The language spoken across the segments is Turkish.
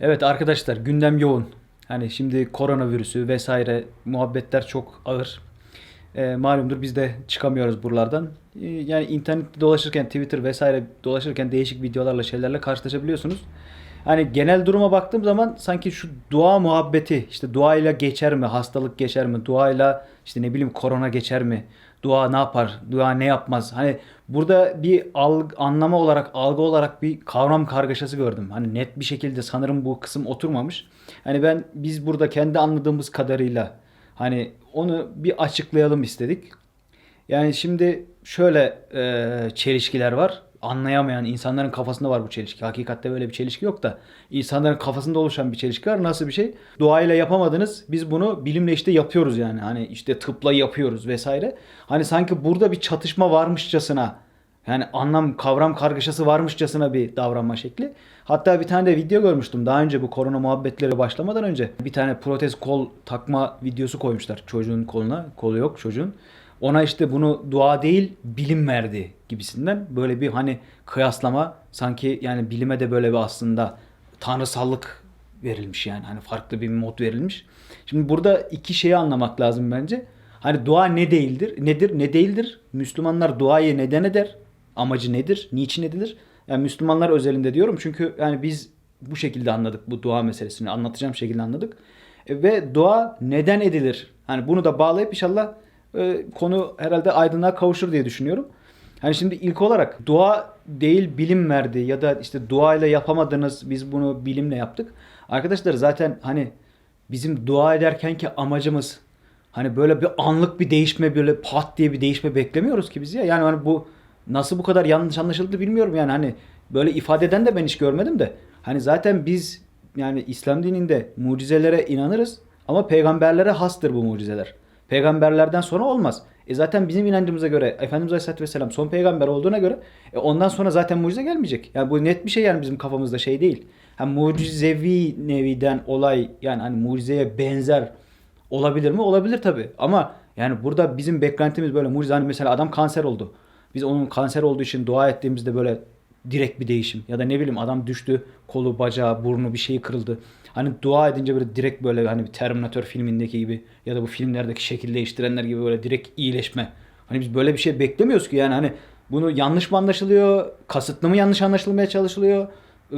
Evet arkadaşlar gündem yoğun. Hani şimdi koronavirüsü vesaire muhabbetler çok ağır. Ee, malumdur biz de çıkamıyoruz buralardan. Ee, yani internette dolaşırken Twitter vesaire dolaşırken değişik videolarla şeylerle karşılaşabiliyorsunuz. Hani genel duruma baktığım zaman sanki şu dua muhabbeti işte duayla geçer mi, hastalık geçer mi, duayla işte ne bileyim korona geçer mi, dua ne yapar, dua ne yapmaz. Hani burada bir algı, anlama olarak, algı olarak bir kavram kargaşası gördüm. Hani net bir şekilde sanırım bu kısım oturmamış. Hani ben biz burada kendi anladığımız kadarıyla hani onu bir açıklayalım istedik. Yani şimdi şöyle e, çelişkiler var. Anlayamayan insanların kafasında var bu çelişki. Hakikatte böyle bir çelişki yok da insanların kafasında oluşan bir çelişki var. Nasıl bir şey? Duayla yapamadınız. Biz bunu bilimle işte yapıyoruz yani. Hani işte tıpla yapıyoruz vesaire. Hani sanki burada bir çatışma varmışçasına yani anlam kavram kargaşası varmışçasına bir davranma şekli. Hatta bir tane de video görmüştüm daha önce bu korona muhabbetleri başlamadan önce. Bir tane protez kol takma videosu koymuşlar çocuğun koluna. Kolu yok çocuğun. Ona işte bunu dua değil bilim verdi gibisinden böyle bir hani kıyaslama sanki yani bilime de böyle bir aslında tanrısallık verilmiş yani hani farklı bir mod verilmiş. Şimdi burada iki şeyi anlamak lazım bence. Hani dua ne değildir? Nedir? Ne değildir? Müslümanlar duayı neden eder? Amacı nedir? Niçin edilir? Yani Müslümanlar özelinde diyorum çünkü yani biz bu şekilde anladık bu dua meselesini anlatacağım şekilde anladık. E, ve dua neden edilir? Hani bunu da bağlayıp inşallah e, konu herhalde aydınlığa kavuşur diye düşünüyorum. Hani şimdi ilk olarak dua değil bilim verdi ya da işte duayla yapamadınız biz bunu bilimle yaptık. Arkadaşlar zaten hani bizim dua ederkenki amacımız hani böyle bir anlık bir değişme böyle pat diye bir değişme beklemiyoruz ki biz ya. Yani hani bu nasıl bu kadar yanlış anlaşıldı bilmiyorum yani hani böyle ifade eden de ben hiç görmedim de. Hani zaten biz yani İslam dininde mucizelere inanırız ama peygamberlere hastır bu mucizeler. Peygamberlerden sonra olmaz. E zaten bizim inancımıza göre Efendimiz Aleyhisselatü Vesselam son peygamber olduğuna göre e ondan sonra zaten mucize gelmeyecek. Yani bu net bir şey yani bizim kafamızda şey değil. Yani mucizevi neviden olay yani hani mucizeye benzer olabilir mi? Olabilir tabii. Ama yani burada bizim beklentimiz böyle mucize hani mesela adam kanser oldu. Biz onun kanser olduğu için dua ettiğimizde böyle direkt bir değişim ya da ne bileyim adam düştü kolu bacağı burnu bir şeyi kırıldı. Hani dua edince böyle direkt böyle hani bir Terminator filmindeki gibi ya da bu filmlerdeki şekil değiştirenler gibi böyle direkt iyileşme. Hani biz böyle bir şey beklemiyoruz ki yani hani bunu yanlış mı anlaşılıyor? Kasıtlı mı yanlış anlaşılmaya çalışılıyor?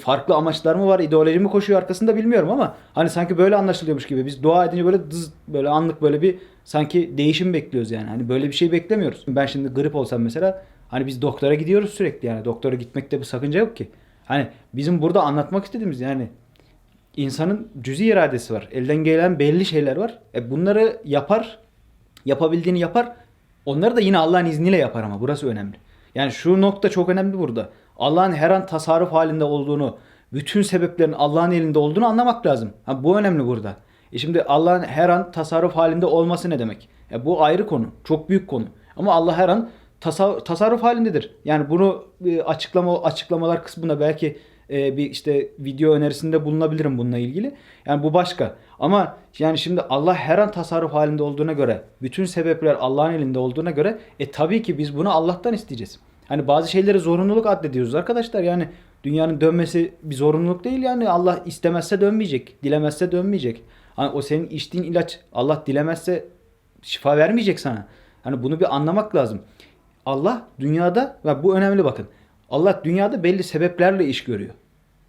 Farklı amaçlar mı var? ideoloji mi koşuyor arkasında bilmiyorum ama hani sanki böyle anlaşılıyormuş gibi. Biz dua edince böyle dız böyle anlık böyle bir sanki değişim bekliyoruz yani. Hani böyle bir şey beklemiyoruz. Ben şimdi grip olsam mesela hani biz doktora gidiyoruz sürekli yani. Doktora gitmekte bir sakınca yok ki. Hani bizim burada anlatmak istediğimiz yani insanın cüzi iradesi var. Elden gelen belli şeyler var. E bunları yapar, yapabildiğini yapar. Onları da yine Allah'ın izniyle yapar ama burası önemli. Yani şu nokta çok önemli burada. Allah'ın her an tasarruf halinde olduğunu, bütün sebeplerin Allah'ın elinde olduğunu anlamak lazım. Ha, bu önemli burada. E şimdi Allah'ın her an tasarruf halinde olması ne demek? E bu ayrı konu. Çok büyük konu. Ama Allah her an tasa- tasarruf halindedir. Yani bunu e, açıklama açıklamalar kısmına belki e, bir işte video önerisinde bulunabilirim bununla ilgili. Yani bu başka. Ama yani şimdi Allah her an tasarruf halinde olduğuna göre, bütün sebepler Allah'ın elinde olduğuna göre e tabii ki biz bunu Allah'tan isteyeceğiz. Hani bazı şeyleri zorunluluk addediyoruz arkadaşlar. Yani dünyanın dönmesi bir zorunluluk değil yani Allah istemezse dönmeyecek, dilemezse dönmeyecek. Hani o senin içtiğin ilaç Allah dilemezse şifa vermeyecek sana. Hani bunu bir anlamak lazım. Allah dünyada ve bu önemli bakın. Allah dünyada belli sebeplerle iş görüyor.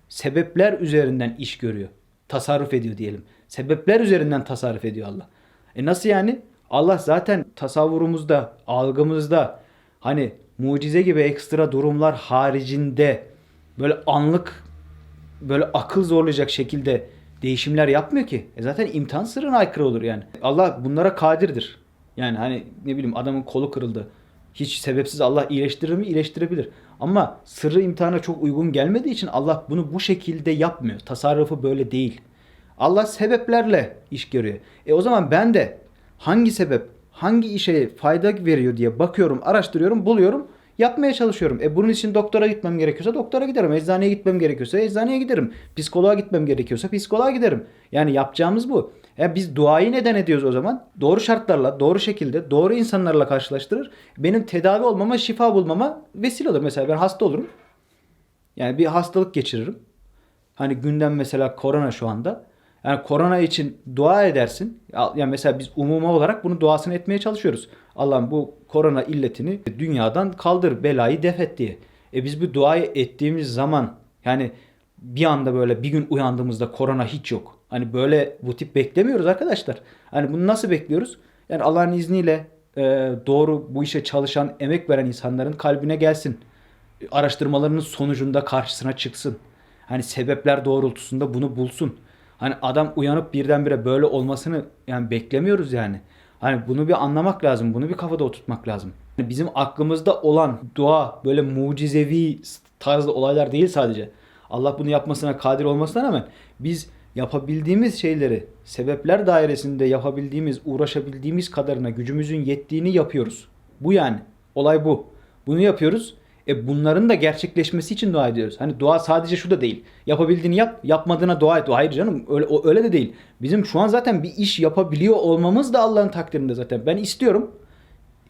Sebepler üzerinden iş görüyor. Tasarruf ediyor diyelim. Sebepler üzerinden tasarruf ediyor Allah. E nasıl yani? Allah zaten tasavvurumuzda, algımızda hani mucize gibi ekstra durumlar haricinde böyle anlık böyle akıl zorlayacak şekilde değişimler yapmıyor ki. E zaten imtihan sırrına aykırı olur yani. Allah bunlara kadirdir. Yani hani ne bileyim adamın kolu kırıldı. Hiç sebepsiz Allah iyileştirir mi? İyileştirebilir. Ama sırrı imtihana çok uygun gelmediği için Allah bunu bu şekilde yapmıyor. Tasarrufu böyle değil. Allah sebeplerle iş görüyor. E o zaman ben de hangi sebep hangi işe fayda veriyor diye bakıyorum, araştırıyorum, buluyorum, yapmaya çalışıyorum. E bunun için doktora gitmem gerekiyorsa doktora giderim. Eczaneye gitmem gerekiyorsa eczaneye giderim. Psikoloğa gitmem gerekiyorsa psikoloğa giderim. Yani yapacağımız bu. E biz duayı neden ediyoruz o zaman? Doğru şartlarla, doğru şekilde, doğru insanlarla karşılaştırır. Benim tedavi olmama, şifa bulmama vesile olur. Mesela ben hasta olurum. Yani bir hastalık geçiririm. Hani gündem mesela korona şu anda. Yani korona için dua edersin. Ya yani mesela biz umuma olarak bunu duasını etmeye çalışıyoruz. Allah'ım bu korona illetini dünyadan kaldır, belayı def et diye. E biz bu duayı ettiğimiz zaman yani bir anda böyle bir gün uyandığımızda korona hiç yok. Hani böyle bu tip beklemiyoruz arkadaşlar. Hani bunu nasıl bekliyoruz? Yani Allah'ın izniyle e, doğru bu işe çalışan, emek veren insanların kalbine gelsin. Araştırmalarının sonucunda karşısına çıksın. Hani sebepler doğrultusunda bunu bulsun. Hani adam uyanıp birdenbire böyle olmasını yani beklemiyoruz yani. Hani bunu bir anlamak lazım. Bunu bir kafada oturtmak lazım. Yani bizim aklımızda olan dua böyle mucizevi tarzda olaylar değil sadece. Allah bunu yapmasına kadir olmasına rağmen biz yapabildiğimiz şeyleri sebepler dairesinde yapabildiğimiz, uğraşabildiğimiz kadarına gücümüzün yettiğini yapıyoruz. Bu yani. Olay bu. Bunu yapıyoruz. E bunların da gerçekleşmesi için dua ediyoruz. Hani dua sadece şu da değil. Yapabildiğini yap, yapmadığına dua et. Hayır canım öyle öyle de değil. Bizim şu an zaten bir iş yapabiliyor olmamız da Allah'ın takdirinde zaten. Ben istiyorum.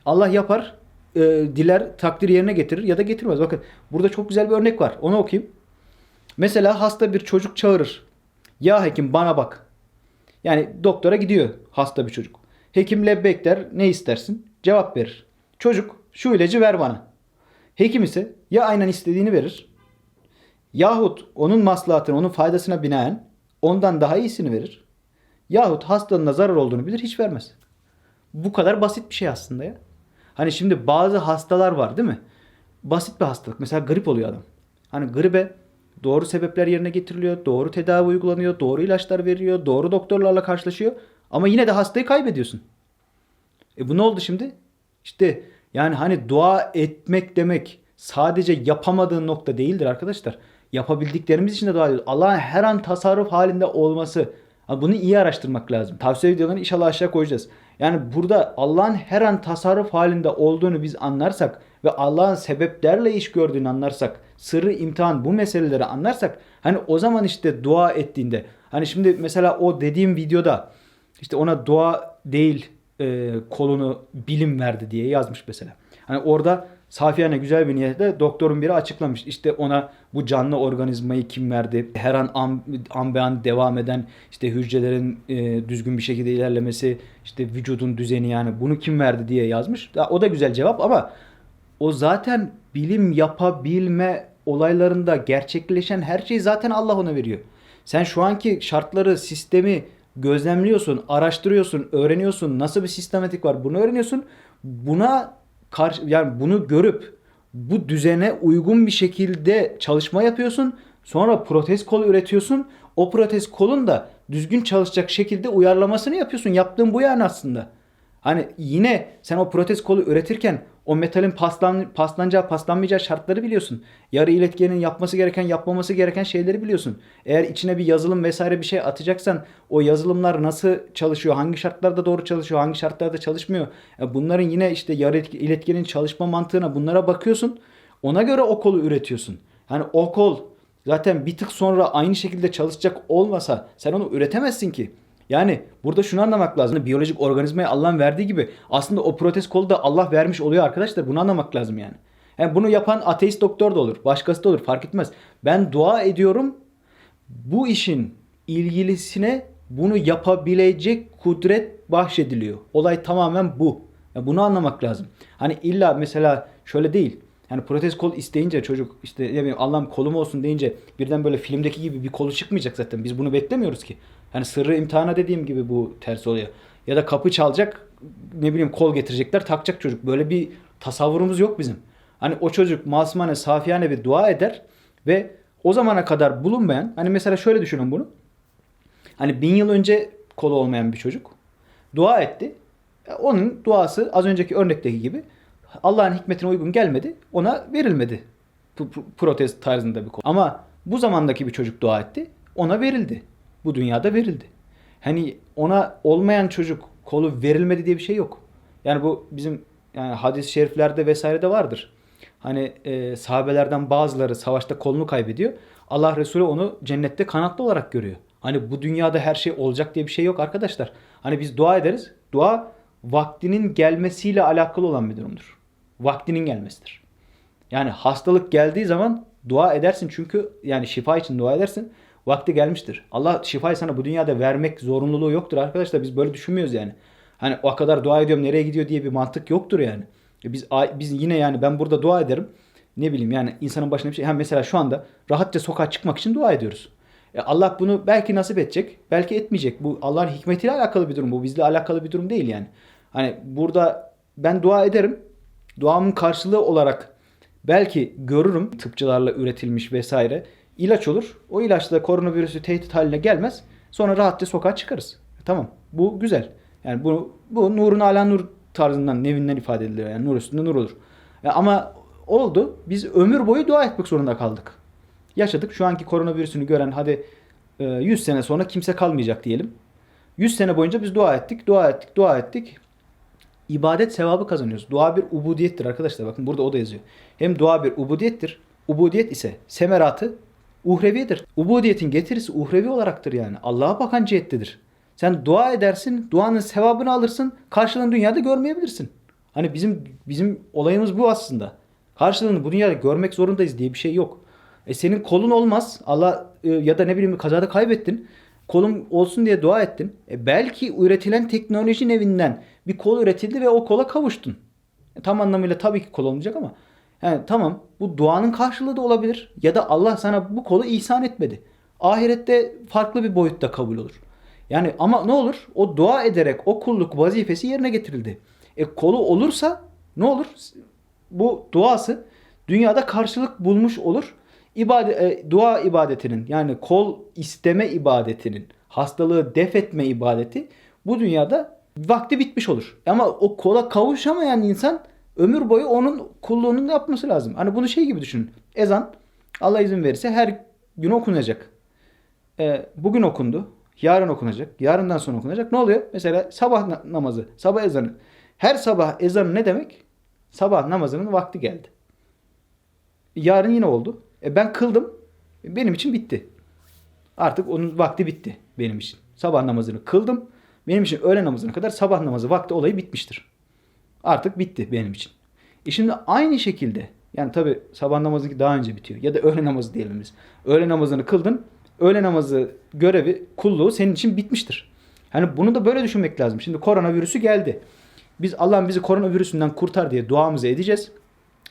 Allah yapar, e, diler, takdir yerine getirir ya da getirmez. Bakın burada çok güzel bir örnek var. Onu okuyayım. Mesela hasta bir çocuk çağırır. Ya hekim bana bak. Yani doktora gidiyor hasta bir çocuk. Hekim lebbek der. Ne istersin? Cevap verir. Çocuk şu ilacı ver bana. Hekim ise ya aynen istediğini verir. Yahut onun maslahatına, onun faydasına binaen ondan daha iyisini verir. Yahut hastalığına zarar olduğunu bilir hiç vermez. Bu kadar basit bir şey aslında ya. Hani şimdi bazı hastalar var değil mi? Basit bir hastalık. Mesela grip oluyor adam. Hani gribe doğru sebepler yerine getiriliyor. Doğru tedavi uygulanıyor. Doğru ilaçlar veriliyor. Doğru doktorlarla karşılaşıyor. Ama yine de hastayı kaybediyorsun. E bu ne oldu şimdi? İşte yani hani dua etmek demek sadece yapamadığın nokta değildir arkadaşlar. Yapabildiklerimiz için de dua ediyoruz. Allah'ın her an tasarruf halinde olması. Bunu iyi araştırmak lazım. Tavsiye videolarını inşallah aşağı koyacağız. Yani burada Allah'ın her an tasarruf halinde olduğunu biz anlarsak ve Allah'ın sebeplerle iş gördüğünü anlarsak, sırrı imtihan bu meseleleri anlarsak hani o zaman işte dua ettiğinde hani şimdi mesela o dediğim videoda işte ona dua değil e, kolunu bilim verdi diye yazmış mesela. Hani orada safiyane güzel bir niyetle doktorun biri açıklamış. İşte ona bu canlı organizmayı kim verdi? Her an an, devam eden işte hücrelerin e, düzgün bir şekilde ilerlemesi, işte vücudun düzeni yani bunu kim verdi diye yazmış. Ya, o da güzel cevap ama o zaten bilim yapabilme olaylarında gerçekleşen her şeyi zaten Allah ona veriyor. Sen şu anki şartları, sistemi gözlemliyorsun, araştırıyorsun, öğreniyorsun. Nasıl bir sistematik var bunu öğreniyorsun. Buna karşı yani bunu görüp bu düzene uygun bir şekilde çalışma yapıyorsun. Sonra protez kol üretiyorsun. O protez kolun da düzgün çalışacak şekilde uyarlamasını yapıyorsun. Yaptığın bu yani aslında. Hani yine sen o protez kolu üretirken o metalin paslan, paslanacağı paslanmayacağı şartları biliyorsun. Yarı iletkenin yapması gereken yapmaması gereken şeyleri biliyorsun. Eğer içine bir yazılım vesaire bir şey atacaksan o yazılımlar nasıl çalışıyor, hangi şartlarda doğru çalışıyor, hangi şartlarda çalışmıyor. Ya bunların yine işte yarı iletkenin çalışma mantığına bunlara bakıyorsun. Ona göre o kolu üretiyorsun. Hani o kol zaten bir tık sonra aynı şekilde çalışacak olmasa sen onu üretemezsin ki. Yani burada şunu anlamak lazım. Biyolojik organizmayı Allah'ın verdiği gibi aslında o protez kolu da Allah vermiş oluyor arkadaşlar. Bunu anlamak lazım yani. Yani bunu yapan ateist doktor da olur. Başkası da olur. Fark etmez. Ben dua ediyorum. Bu işin ilgilisine bunu yapabilecek kudret bahşediliyor. Olay tamamen bu. Ya bunu anlamak lazım. Hani illa mesela şöyle değil. Yani protez kol isteyince çocuk işte ne Allah'ım kolum olsun deyince birden böyle filmdeki gibi bir kolu çıkmayacak zaten. Biz bunu beklemiyoruz ki. Hani sırrı imtihana dediğim gibi bu ters oluyor. Ya da kapı çalacak ne bileyim kol getirecekler takacak çocuk. Böyle bir tasavvurumuz yok bizim. Hani o çocuk masumane safiyane bir dua eder ve o zamana kadar bulunmayan hani mesela şöyle düşünün bunu. Hani bin yıl önce kolu olmayan bir çocuk dua etti. Onun duası az önceki örnekteki gibi Allah'ın hikmetine uygun gelmedi. Ona verilmedi. P- p- protez tarzında bir kol. Ama bu zamandaki bir çocuk dua etti. Ona verildi. Bu dünyada verildi. Hani ona olmayan çocuk kolu verilmedi diye bir şey yok. Yani bu bizim yani hadis-i şeriflerde vesairede vardır. Hani e, sahabelerden bazıları savaşta kolunu kaybediyor. Allah Resulü onu cennette kanatlı olarak görüyor. Hani bu dünyada her şey olacak diye bir şey yok arkadaşlar. Hani biz dua ederiz. Dua vaktinin gelmesiyle alakalı olan bir durumdur. Vaktinin gelmesidir. Yani hastalık geldiği zaman dua edersin çünkü yani şifa için dua edersin. Vakti gelmiştir. Allah şifayı sana bu dünyada vermek zorunluluğu yoktur arkadaşlar. Biz böyle düşünmüyoruz yani. Hani o kadar dua ediyorum nereye gidiyor diye bir mantık yoktur yani. E Biz biz yine yani ben burada dua ederim. Ne bileyim yani insanın başına bir şey. Ha mesela şu anda rahatça sokağa çıkmak için dua ediyoruz. E Allah bunu belki nasip edecek, belki etmeyecek. Bu Allah'ın hikmetiyle alakalı bir durum. Bu bizle alakalı bir durum değil yani. Hani burada ben dua ederim. Duamın karşılığı olarak belki görürüm tıpçılarla üretilmiş vesaire. İlaç olur. O ilaçla koronavirüsü tehdit haline gelmez. Sonra rahatça sokağa çıkarız. E Tamam. Bu güzel. Yani bu, bu nurun ala nur tarzından nevinden ifade edilir. Yani nur üstünde nur olur. E ama oldu. Biz ömür boyu dua etmek zorunda kaldık. Yaşadık. Şu anki koronavirüsünü gören hadi e, 100 sene sonra kimse kalmayacak diyelim. 100 sene boyunca biz dua ettik, dua ettik, dua ettik. İbadet sevabı kazanıyoruz. Dua bir ubudiyettir arkadaşlar. Bakın burada o da yazıyor. Hem dua bir ubudiyettir. Ubudiyet ise semeratı uhrevidir. Ubudiyetin getirisi uhrevi olaraktır yani. Allah'a bakan cihettedir. Sen dua edersin, duanın sevabını alırsın, karşılığını dünyada görmeyebilirsin. Hani bizim bizim olayımız bu aslında. Karşılığını bu dünyada görmek zorundayız diye bir şey yok. E senin kolun olmaz. Allah e, ya da ne bileyim kazada kaybettin. Kolun olsun diye dua ettin. E belki üretilen teknoloji evinden bir kol üretildi ve o kola kavuştun. E tam anlamıyla tabii ki kol olmayacak ama yani tamam bu duanın karşılığı da olabilir. Ya da Allah sana bu kolu ihsan etmedi. Ahirette farklı bir boyutta kabul olur. Yani ama ne olur? O dua ederek o kulluk vazifesi yerine getirildi. E kolu olursa ne olur? Bu duası dünyada karşılık bulmuş olur. İbadet, e, dua ibadetinin yani kol isteme ibadetinin hastalığı def etme ibadeti bu dünyada vakti bitmiş olur. Ama o kola kavuşamayan insan ömür boyu onun kulluğunu yapması lazım. Hani bunu şey gibi düşünün. Ezan Allah izin verirse her gün okunacak. E, bugün okundu. Yarın okunacak. Yarından sonra okunacak. Ne oluyor? Mesela sabah na- namazı, sabah ezanı. Her sabah ezanı ne demek? Sabah namazının vakti geldi. Yarın yine oldu. E ben kıldım. E benim için bitti. Artık onun vakti bitti benim için. Sabah namazını kıldım. Benim için öğle namazına kadar sabah namazı vakti olayı bitmiştir. Artık bitti benim için. E şimdi aynı şekilde yani tabi sabah namazı daha önce bitiyor. Ya da öğle namazı diyelim biz. Öğle namazını kıldın. Öğle namazı görevi, kulluğu senin için bitmiştir. Hani bunu da böyle düşünmek lazım. Şimdi koronavirüsü geldi. Biz Allah'ım bizi koronavirüsünden kurtar diye duamızı edeceğiz.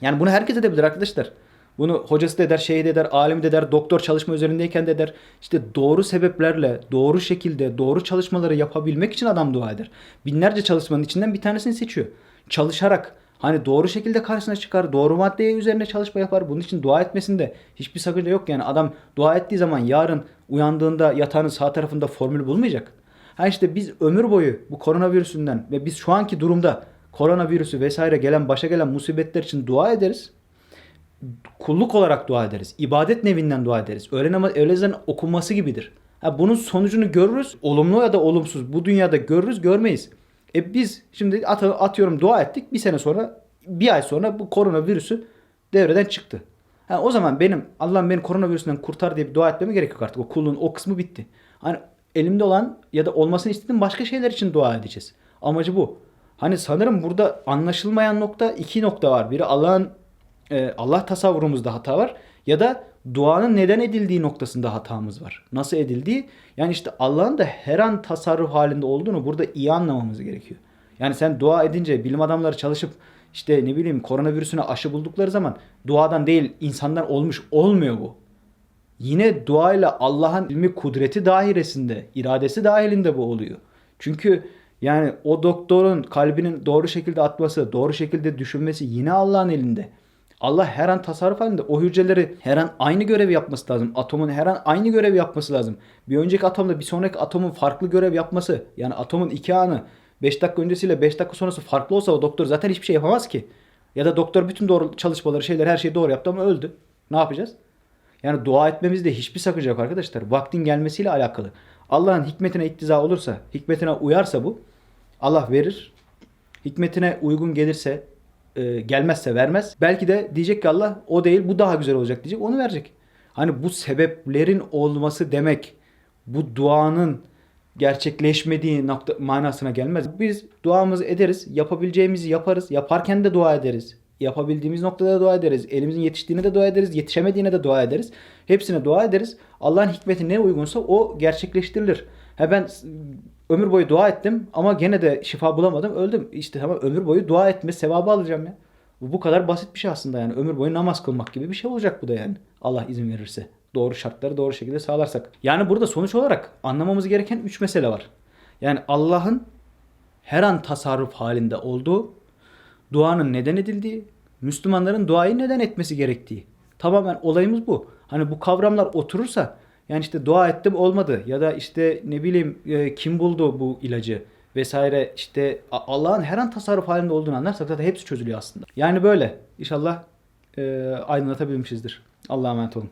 Yani bunu herkes edebilir arkadaşlar. Bunu hocası da eder, şeyi de eder, alim de eder, doktor çalışma üzerindeyken de eder. İşte doğru sebeplerle, doğru şekilde, doğru çalışmaları yapabilmek için adam dua eder. Binlerce çalışmanın içinden bir tanesini seçiyor. Çalışarak hani doğru şekilde karşısına çıkar, doğru maddeye üzerine çalışma yapar. Bunun için dua etmesinde hiçbir sakınca yok. Yani adam dua ettiği zaman yarın uyandığında yatağının sağ tarafında formül bulmayacak. Ha işte biz ömür boyu bu koronavirüsünden ve biz şu anki durumda koronavirüsü vesaire gelen başa gelen musibetler için dua ederiz kulluk olarak dua ederiz. İbadet nevinden dua ederiz. Öğle namazı, öğle ezanı okunması gibidir. Ha, bunun sonucunu görürüz. Olumlu ya da olumsuz bu dünyada görürüz görmeyiz. E biz şimdi at, atıyorum dua ettik. Bir sene sonra bir ay sonra bu koronavirüsü devreden çıktı. Ha, o zaman benim Allah'ım beni koronavirüsünden kurtar diye bir dua etmeme gerek yok artık. O kulluğun o kısmı bitti. Hani elimde olan ya da olmasını istediğim başka şeyler için dua edeceğiz. Amacı bu. Hani sanırım burada anlaşılmayan nokta iki nokta var. Biri Allah'ın e, Allah tasavvurumuzda hata var ya da duanın neden edildiği noktasında hatamız var. Nasıl edildiği? Yani işte Allah'ın da her an tasarruf halinde olduğunu burada iyi anlamamız gerekiyor. Yani sen dua edince bilim adamları çalışıp işte ne bileyim koronavirüsüne aşı buldukları zaman duadan değil insandan olmuş olmuyor bu. Yine duayla Allah'ın ilmi kudreti dahiresinde, iradesi dahilinde bu oluyor. Çünkü yani o doktorun kalbinin doğru şekilde atması, doğru şekilde düşünmesi yine Allah'ın elinde. Allah her an tasarruf halinde. O hücreleri her an aynı görevi yapması lazım. Atomun her an aynı görevi yapması lazım. Bir önceki atomda bir sonraki atomun farklı görev yapması. Yani atomun iki anı 5 dakika öncesiyle 5 dakika sonrası farklı olsa o doktor zaten hiçbir şey yapamaz ki. Ya da doktor bütün doğru çalışmaları, şeyler her şeyi doğru yaptı ama öldü. Ne yapacağız? Yani dua etmemizde hiçbir sakınca yok arkadaşlar. Vaktin gelmesiyle alakalı. Allah'ın hikmetine iktiza olursa, hikmetine uyarsa bu Allah verir. Hikmetine uygun gelirse, e, gelmezse vermez. Belki de diyecek ki Allah o değil bu daha güzel olacak diyecek. Onu verecek. Hani bu sebeplerin olması demek bu duanın gerçekleşmediği nokta manasına gelmez. Biz duamızı ederiz, yapabileceğimizi yaparız. Yaparken de dua ederiz. Yapabildiğimiz noktada dua ederiz. Elimizin yetiştiğine de dua ederiz. Yetişemediğine de dua ederiz. Hepsine dua ederiz. Allah'ın hikmeti ne uygunsa o gerçekleştirilir. Ha ben ömür boyu dua ettim ama gene de şifa bulamadım. Öldüm. İşte tamam ömür boyu dua etme sevabı alacağım ya. Bu kadar basit bir şey aslında yani. Ömür boyu namaz kılmak gibi bir şey olacak bu da yani. Allah izin verirse. Doğru şartları doğru şekilde sağlarsak. Yani burada sonuç olarak anlamamız gereken üç mesele var. Yani Allah'ın her an tasarruf halinde olduğu, duanın neden edildiği, Müslümanların duayı neden etmesi gerektiği. Tamamen olayımız bu. Hani bu kavramlar oturursa yani işte dua ettim olmadı ya da işte ne bileyim e, kim buldu bu ilacı vesaire işte Allah'ın her an tasarruf halinde olduğunu anlarsak zaten hepsi çözülüyor aslında. Yani böyle. İnşallah e, aydınlatabilmişizdir. Allah'a emanet olun.